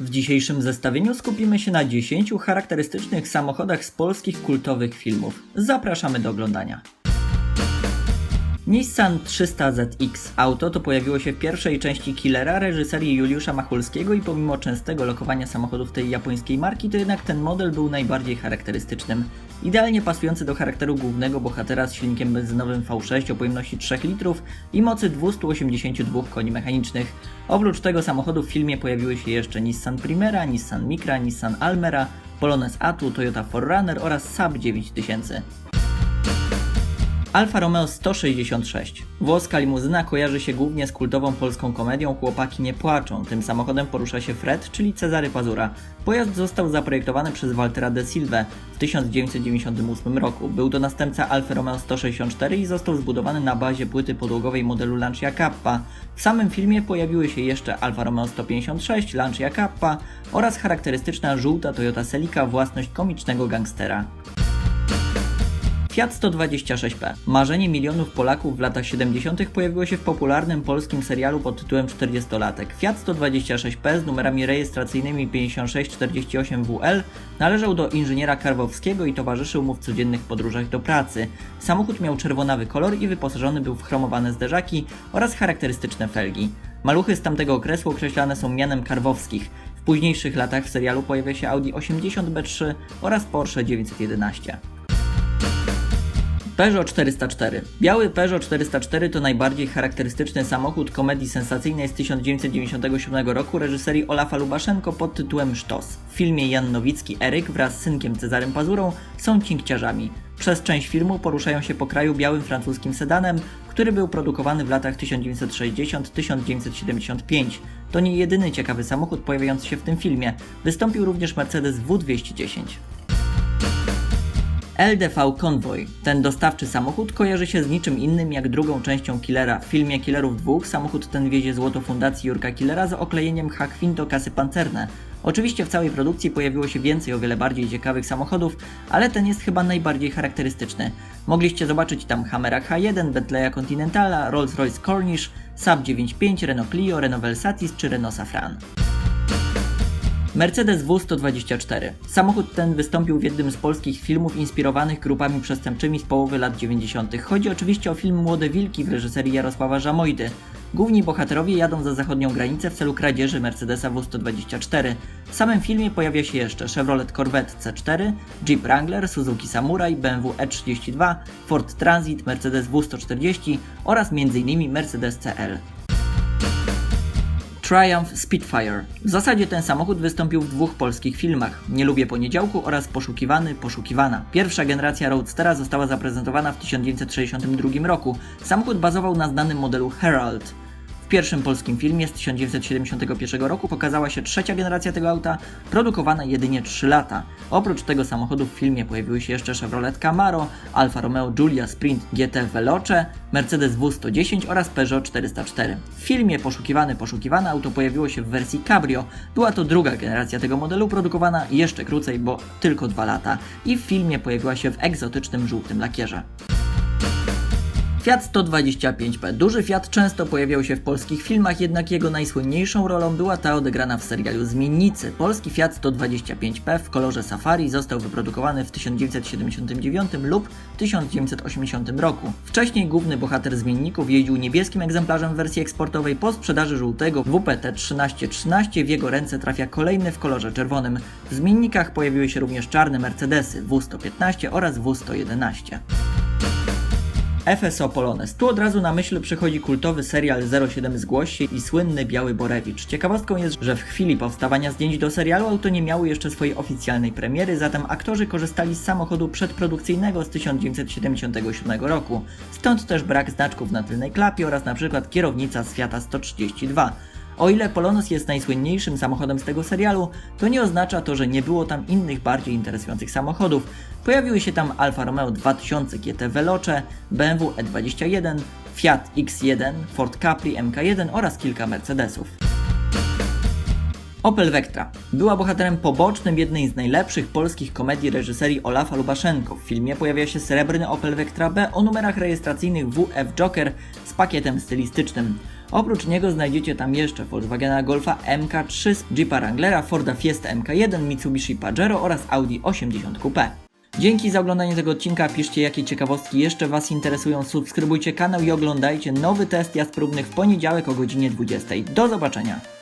W dzisiejszym zestawieniu skupimy się na 10 charakterystycznych samochodach z polskich kultowych filmów. Zapraszamy do oglądania. Nissan 300ZX auto to pojawiło się w pierwszej części Killera reżyserii Juliusza Machulskiego i pomimo częstego lokowania samochodów tej japońskiej marki, to jednak ten model był najbardziej charakterystycznym. Idealnie pasujący do charakteru głównego bohatera z silnikiem benzynowym V6 o pojemności 3 litrów i mocy 282 koni mechanicznych. Oprócz tego samochodu w filmie pojawiły się jeszcze Nissan Primera, Nissan Micra, Nissan Almera, Polones Atu, Toyota 4Runner oraz Saab 9000. Alfa Romeo 166. Włoska limuzyna kojarzy się głównie z kultową polską komedią Chłopaki nie płaczą. Tym samochodem porusza się Fred, czyli Cezary Pazura. Pojazd został zaprojektowany przez Waltera de Silva w 1998 roku. Był to następca Alfa Romeo 164 i został zbudowany na bazie płyty podłogowej modelu Lancia Kappa. W samym filmie pojawiły się jeszcze Alfa Romeo 156, Lancia Kappa oraz charakterystyczna żółta Toyota Celica własność komicznego gangstera. Fiat 126P. Marzenie milionów Polaków w latach 70. pojawiło się w popularnym polskim serialu pod tytułem 40-latek. Fiat 126P z numerami rejestracyjnymi 5648WL należał do inżyniera Karwowskiego i towarzyszył mu w codziennych podróżach do pracy. Samochód miał czerwonawy kolor i wyposażony był w chromowane zderzaki oraz charakterystyczne felgi. Maluchy z tamtego okresu określane są mianem Karwowskich. W późniejszych latach w serialu pojawia się Audi 80B3 oraz Porsche 911. Peugeot 404. Biały Peugeot 404 to najbardziej charakterystyczny samochód komedii sensacyjnej z 1997 roku reżyserii Olafa Lubaszenko pod tytułem Sztos. W filmie Jan Nowicki Eryk wraz z synkiem Cezarym Pazurą są cinkciarzami. Przez część filmu poruszają się po kraju białym francuskim sedanem, który był produkowany w latach 1960-1975. To nie jedyny ciekawy samochód pojawiający się w tym filmie. Wystąpił również Mercedes W210. LDV Convoy. Ten dostawczy samochód kojarzy się z niczym innym jak drugą częścią Killera. W filmie Killerów 2 samochód ten wiezie złoto fundacji Jurka Killera z oklejeniem H-Quinto kasy pancerne. Oczywiście w całej produkcji pojawiło się więcej o wiele bardziej ciekawych samochodów, ale ten jest chyba najbardziej charakterystyczny. Mogliście zobaczyć tam Hammera H1, Bentleya Continentala, Rolls-Royce Cornish, Saab 95, Renault Clio, Renault Velsatis czy Renault Safran. Mercedes W124. Samochód ten wystąpił w jednym z polskich filmów inspirowanych grupami przestępczymi z połowy lat 90. Chodzi oczywiście o film Młode Wilki w reżyserii Jarosława Żamojdy. Główni bohaterowie jadą za zachodnią granicę w celu kradzieży Mercedesa W124. W samym filmie pojawia się jeszcze Chevrolet Corvette C4, Jeep Wrangler, Suzuki Samurai, BMW E32, Ford Transit, Mercedes W140 oraz m.in. Mercedes CL. Triumph Spitfire. W zasadzie ten samochód wystąpił w dwóch polskich filmach: Nie lubię poniedziałku oraz Poszukiwany, Poszukiwana. Pierwsza generacja Roadstera została zaprezentowana w 1962 roku. Samochód bazował na znanym modelu Herald. W pierwszym polskim filmie z 1971 roku pokazała się trzecia generacja tego auta, produkowana jedynie 3 lata. Oprócz tego samochodu w filmie pojawiły się jeszcze Chevrolet Camaro, Alfa Romeo Giulia Sprint GT Veloce, Mercedes W110 oraz Peugeot 404. W filmie Poszukiwany Poszukiwane auto pojawiło się w wersji Cabrio. Była to druga generacja tego modelu, produkowana jeszcze krócej, bo tylko 2 lata. I w filmie pojawiła się w egzotycznym żółtym lakierze. Fiat 125P. Duży Fiat często pojawiał się w polskich filmach, jednak jego najsłynniejszą rolą była ta odegrana w serialu Zmiennicy. Polski Fiat 125P w kolorze safari został wyprodukowany w 1979 lub 1980 roku. Wcześniej główny bohater Zmienników jeździł niebieskim egzemplarzem w wersji eksportowej. Po sprzedaży żółtego WPT 1313 w jego ręce trafia kolejny w kolorze czerwonym. W Zmiennikach pojawiły się również czarne Mercedesy W115 oraz W111. FSO Polones. Tu od razu na myśl przychodzi kultowy serial 07 Zgłoś się i słynny Biały Borewicz. Ciekawostką jest, że w chwili powstawania zdjęć do serialu auto nie miało jeszcze swojej oficjalnej premiery, zatem aktorzy korzystali z samochodu przedprodukcyjnego z 1977 roku. Stąd też brak znaczków na tylnej klapie oraz na przykład kierownica z Fiata 132. O ile Polonos jest najsłynniejszym samochodem z tego serialu, to nie oznacza to, że nie było tam innych bardziej interesujących samochodów. Pojawiły się tam Alfa Romeo 2000 GT Veloce, BMW E21, Fiat X1, Ford Capri MK1 oraz kilka Mercedesów. Opel Vectra. Była bohaterem pobocznym jednej z najlepszych polskich komedii reżyserii Olafa Lubaszenko. W filmie pojawia się srebrny Opel Vectra B o numerach rejestracyjnych WF Joker z pakietem stylistycznym. Oprócz niego znajdziecie tam jeszcze Volkswagena Golfa MK3, Jeepa Wranglera, Forda Fiesta MK1, Mitsubishi Pajero oraz Audi 80 Coupe. Dzięki za oglądanie tego odcinka, piszcie jakie ciekawostki jeszcze Was interesują, subskrybujcie kanał i oglądajcie nowy test jazd próbnych w poniedziałek o godzinie 20. Do zobaczenia!